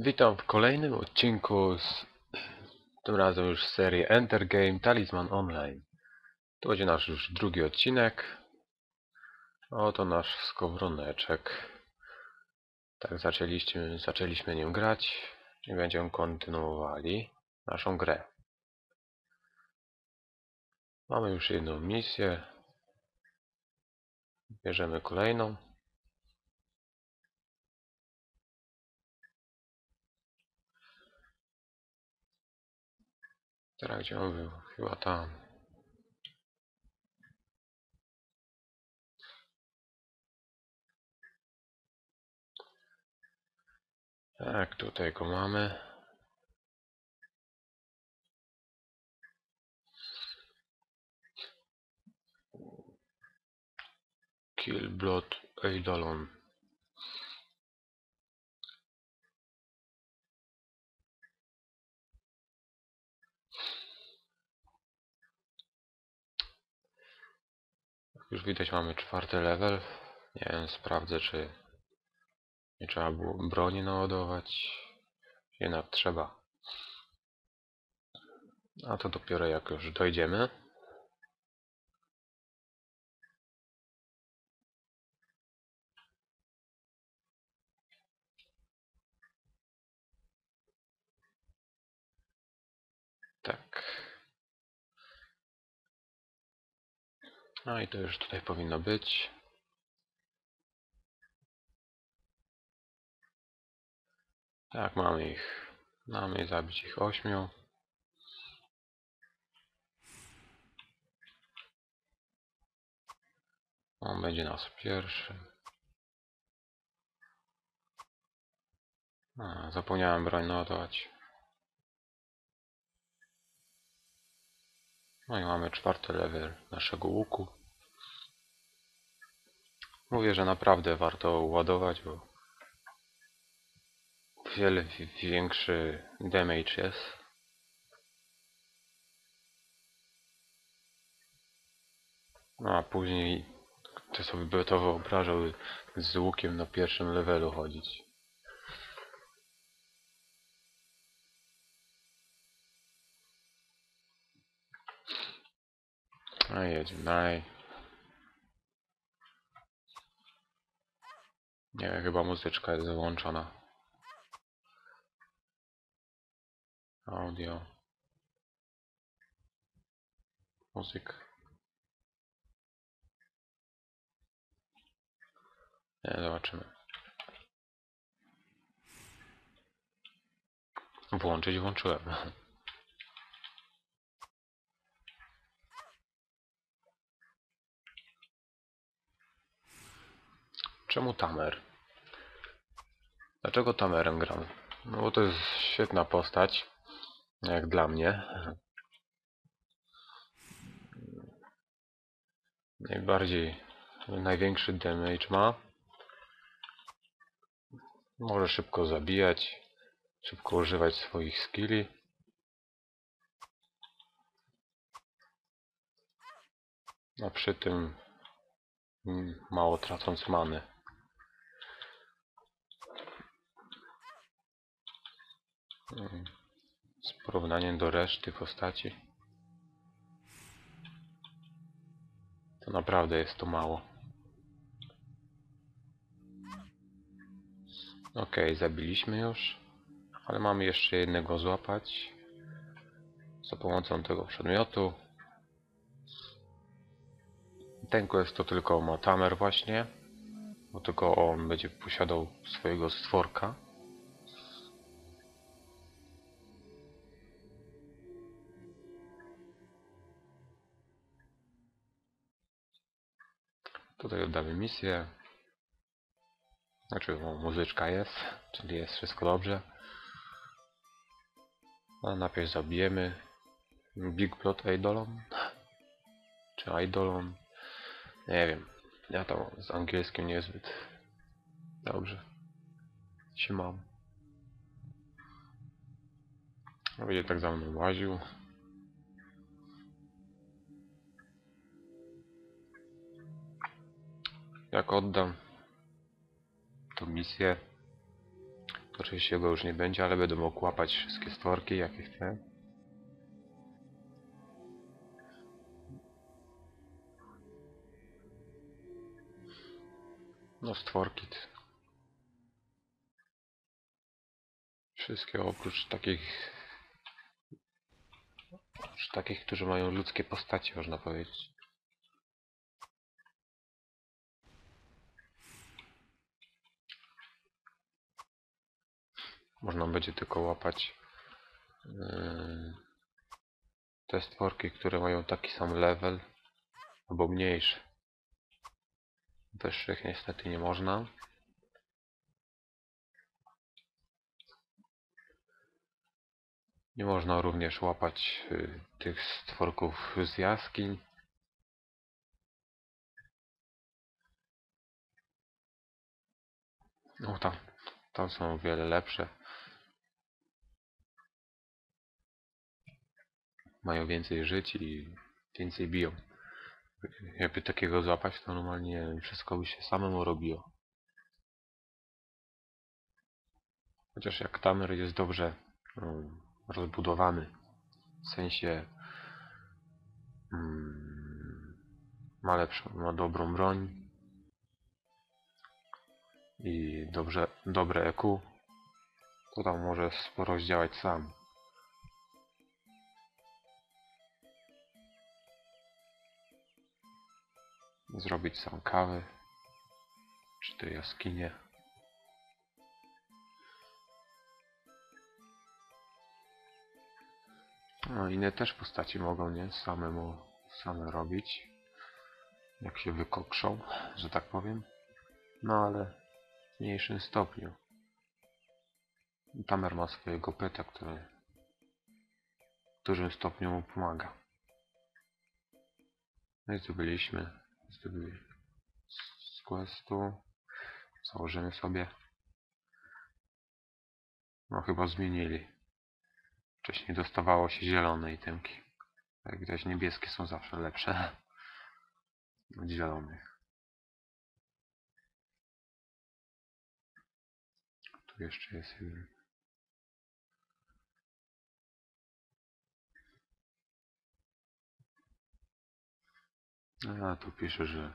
Witam w kolejnym odcinku z tym razem już z serii Enter Game Talisman Online. To będzie nasz już drugi odcinek. Oto nasz skowroneczek. Tak zaczęliśmy, zaczęliśmy nim grać i będziemy kontynuowali naszą grę. Mamy już jedną misję. Bierzemy kolejną. Teraz gdzie on był? Chyba tam. Tak, tutaj go mamy. Killblood Eidolon. Już widać mamy czwarty level. Nie wiem, sprawdzę czy nie trzeba było broni naładować. Jednak trzeba. A to dopiero jak już dojdziemy. Tak. No i to już tutaj powinno być. Tak, mamy ich. Mamy zabić ich ośmiu. On będzie nas pierwszy. A, zapomniałem broń naładować. No i mamy czwarty level naszego łuku. Mówię, że naprawdę warto ładować, bo wiele wi- większy damage jest. No a później to sobie by to wyobrażał z łukiem na pierwszym levelu chodzić. A jedziemy dalej. Nie, chyba muzyczka jest wyłączona. Audio. Muzyk. Nie, zobaczymy. Włączyć włączyłem. Czemu Tamer? Dlaczego Tamerem gram? No bo to jest świetna postać. Jak dla mnie. Najbardziej, największy damage ma. Może szybko zabijać, szybko używać swoich skilli. A przy tym mm, mało tracąc many. Z porównaniem do reszty postaci. To naprawdę jest to mało. Okej, zabiliśmy już. Ale mamy jeszcze jednego złapać. Za pomocą tego przedmiotu. Ten quest to tylko ma Tamer właśnie. Bo tylko on będzie posiadał swojego stworka. Tutaj oddamy misję. Znaczy, o, muzyczka jest, czyli jest wszystko dobrze. A najpierw zabijemy Big Plot Eidolon? Czy Eidolon? Nie wiem. Ja tam z angielskim niezbyt dobrze się mam. Będzie tak za mną łaził. Jak oddam tą misję, To oczywiście go już nie będzie, ale będę mógł łapać wszystkie stworki, jakie chcę. No stworki. t- Wszystkie oprócz takich... Oprócz takich, którzy mają ludzkie postacie, można powiedzieć. Można będzie tylko łapać yy, te stworki, które mają taki sam level albo mniejszy. Wyższych niestety nie można. Nie można również łapać y, tych stworków z jaskiń. No tam, tam są o wiele lepsze. Mają więcej żyć i więcej biją. Jakby takiego złapać, to normalnie wszystko by się samemu robiło. Chociaż jak Tamer jest dobrze mm, rozbudowany, w sensie mm, ma lepszą, ma dobrą broń i dobrze, dobre EQ, to tam może sporo zdziałać sam. Zrobić sam kawę, czy te jaskinie. No inne też postaci mogą, nie? Samemu, same robić. Jak się wykokszą, że tak powiem. No ale w mniejszym stopniu. Tamer ma swojego peta, który w dużym stopniu mu pomaga. No i zdobyliśmy. Zdobyli z questu. Założymy sobie. No chyba zmienili. Wcześniej dostawało się zielone itemki. Jak widać niebieskie są zawsze lepsze od zielonych. Tu jeszcze jest jeden. A tu pisze, że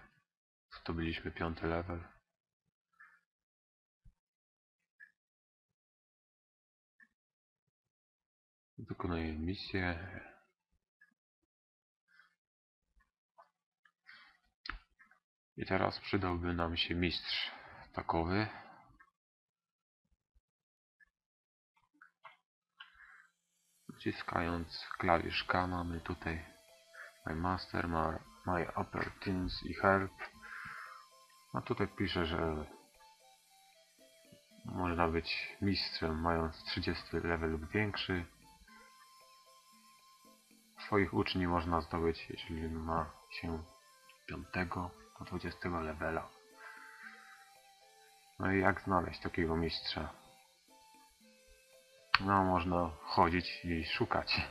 zdobyliśmy piąty level. Wykonuję misję. I teraz przydałby nam się mistrz takowy. Naciskając klawisz K mamy tutaj My Master, my Upper Teams i Help. A tutaj pisze, że można być mistrzem mając 30 level lub większy. Swoich uczniów można zdobyć, jeżeli ma się 5 do 20 levela. No i jak znaleźć takiego mistrza? No, można chodzić i szukać.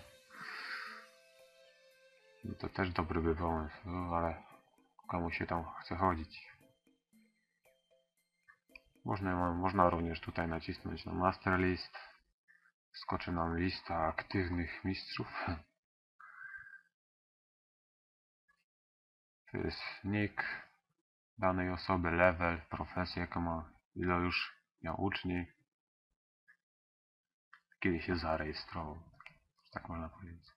To też dobry by pomysł, no, ale komu się tam chce chodzić? Można, można również tutaj nacisnąć na Master List. Skoczy nam lista aktywnych mistrzów. To jest nick danej osoby, level, profesja, jaka ma, ile już miał uczniów, kiedy się zarejestrował, tak można powiedzieć.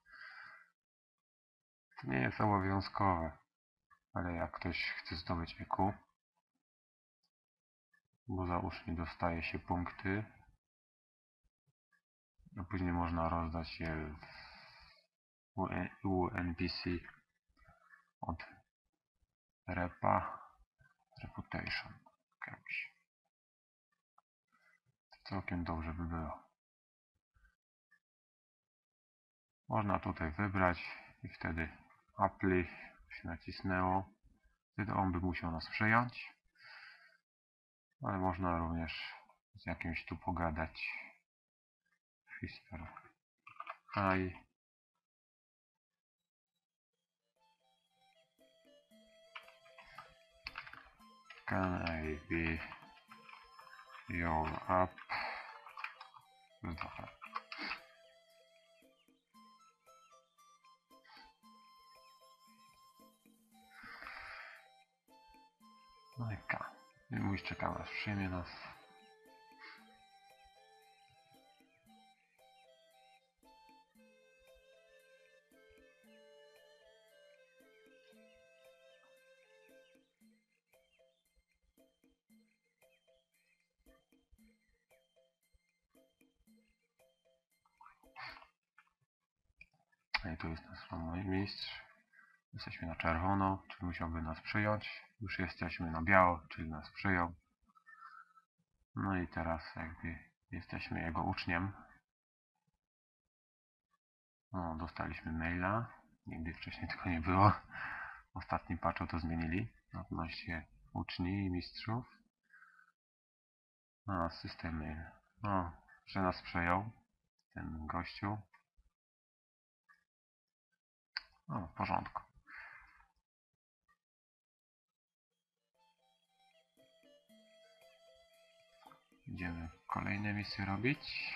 Nie jest obowiązkowe, ale jak ktoś chce zdobyć EQ, bo za uczniów dostaje się punkty, a później można rozdać je u- NPC od repa reputation. To całkiem dobrze by było. Można tutaj wybrać i wtedy apply się nacisnęło. Wtedy on by musiał nas przejąć. Ale można również z jakimś tu pogadać. Whisper. Hi. Can I be your app jest No i K. Mój czekam aż przyjmie nas. No i tu jest nasz mój mistrz. Jesteśmy na czerwono, czyli musiałby nas przyjąć. Już jesteśmy na biało, czyli nas przyjął. No i teraz jakby jesteśmy jego uczniem. No, dostaliśmy maila. Nigdy wcześniej tego nie było. W ostatnim patchu to zmienili. Odnośnie uczni i mistrzów. No, system mail. No, że nas przejął ten gościu. No, w porządku. Idziemy kolejne misje robić.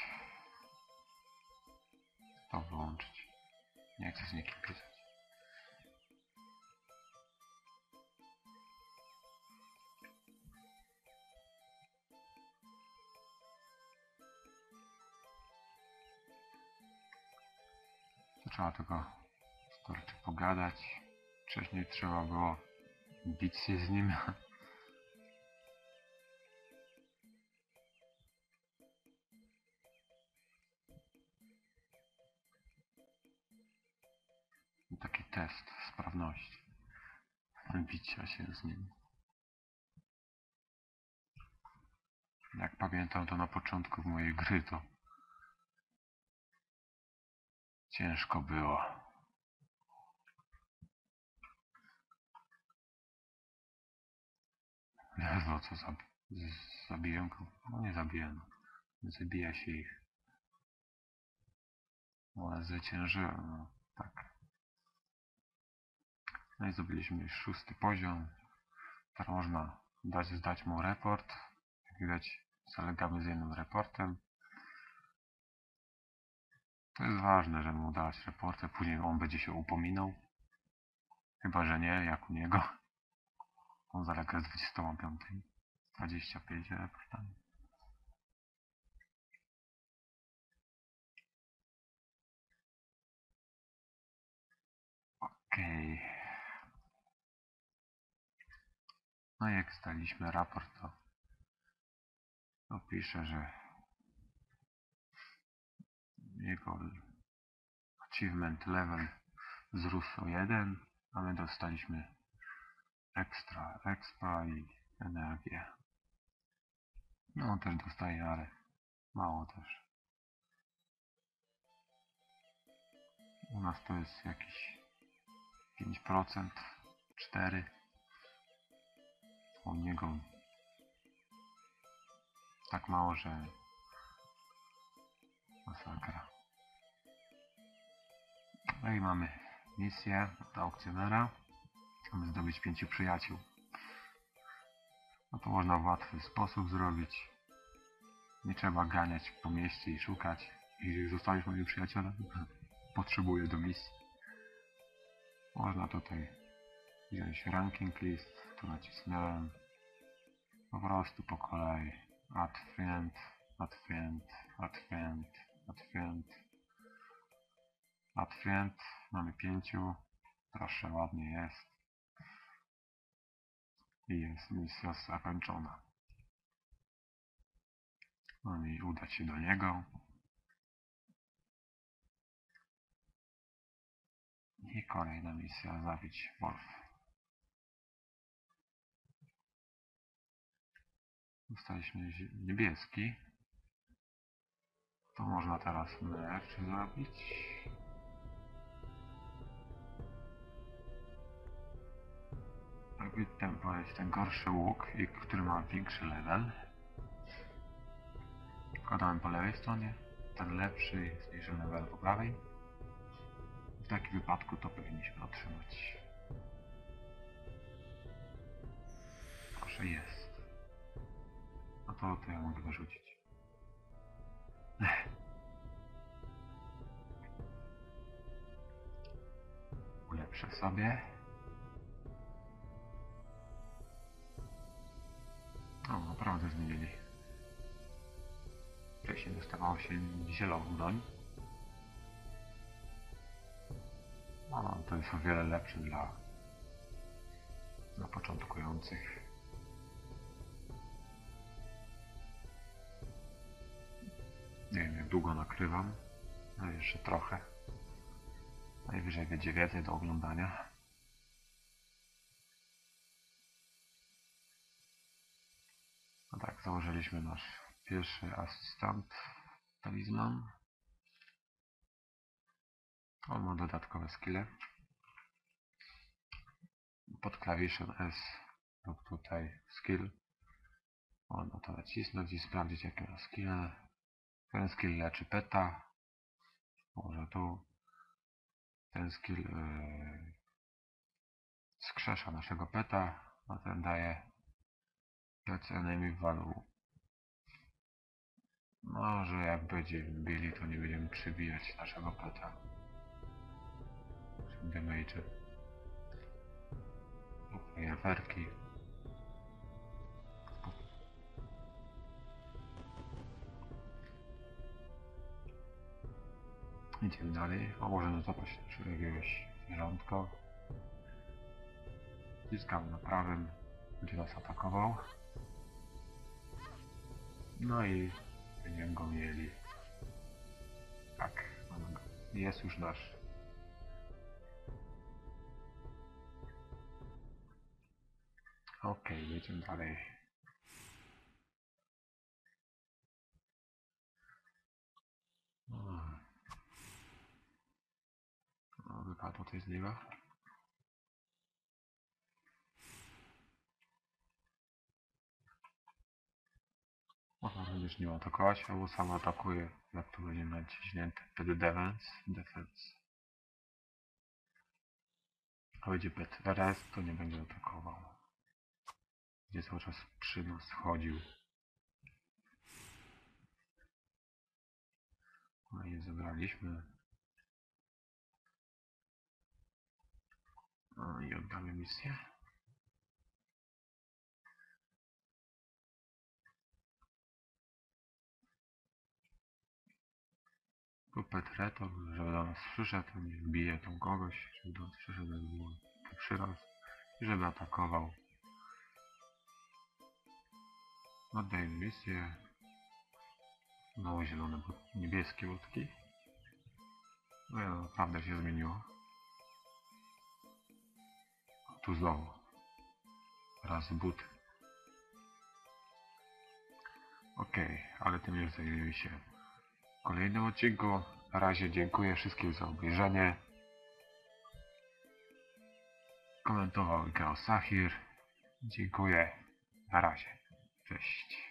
To wyłączyć. Nie chcę z nikim pisać. Trzeba tylko starczy pogadać. Wcześniej trzeba było bić się z nim. test sprawności. Bicia się z nim. Jak pamiętam to na początku mojej gry to ciężko było. Ledwo co zabiję. No nie zabiję. No. Zabija się ich. No, Ale zwyciężyłem. No, tak. No i zdobyliśmy już szósty poziom. Teraz można dać zdać mu report. Jak widać zalegamy z jednym reportem. To jest ważne, żeby mu dać reportę. Później on będzie się upominał. Chyba, że nie, jak u niego. On zalega z 25. 25 reportami. Okej. No jak staliśmy raport, to, to pisze, że jego achievement level wzrósł o 1, a my dostaliśmy ekstra, expa i energię. No też dostaje, ale mało też. U nas to jest jakieś 5%, 4%. U niego tak mało, że masakra. No i mamy misję od aukcjonera. Chcemy zdobyć pięciu przyjaciół. No to można w łatwy sposób zrobić. Nie trzeba ganiać po mieście i szukać. Jeżeli zostaniesz moim przyjacielem, potrzebuję do misji. Można tutaj wziąć ranking list, tu nacisnąłem. Po prostu po kolei. Add friend, add friend, add friend, add friend. Add friend. Mamy pięciu. Proszę, ładnie jest. I jest misja zakończona. No i udać się do niego. I kolejna misja zabić Wolf. Dostaliśmy niebieski. To można teraz merch zrobić. Jakby ten ten gorszy łuk, który ma większy level. Wkładamy po lewej stronie. Ten lepszy jest mniejszy level po prawej. W takim wypadku to powinniśmy otrzymać. Proszę jest. To, to ja mogę wyrzucić. Ulepszę sobie. O, naprawdę zmienili. Wcześniej dostawało się zieloną broń. No, to jest o wiele lepsze dla, dla początkujących. Nie wiem jak długo nakrywam. No jeszcze trochę. Najwyżej będzie więcej do oglądania. No tak, założyliśmy nasz pierwszy asystent talizman. On ma dodatkowe skille. Pod klawiszem S lub tutaj skill. Można to nacisnąć i sprawdzić jakie ma skille. Ten skill leczy peta. Może tu. Ten skill yy, skrzesza naszego peta, a ten daje Let's enemy value. Może jak będziemy bili, to nie będziemy przybijać naszego peta. Damage. Fajerwerki. Idziemy dalej. A możemy zobaczyć naszego jakiegoś zwierzątka. Ściskamy na prawym, będzie nas atakował. No i będziemy go mieli. Tak, mamy go. Jest już nasz. Okej, jedziemy dalej. O, No, wypadło coś z niego. Można również nią atakować, albo sam atakuje, jak tu będzie naciśnięty. Wtedy defense, defense. A będzie pet rest, to nie będzie atakował. Będzie cały czas przy nas chodził. No i zebraliśmy. No i oddamy misję. Tu Petreto, żeby do nas przyszedł, nie wbije tam kogoś, żeby do nas przyszedł, żeby było to przyrost i żeby atakował. Oddajemy misję. Znowu zielone, niebieskie łódki. No ja naprawdę się zmieniło. Znowu. Raz but. Okej, ale tym już zajmiemy się w kolejnym odcinku. Na razie dziękuję wszystkim za obejrzenie. Komentował grał Sahir. Dziękuję. Na razie. Cześć.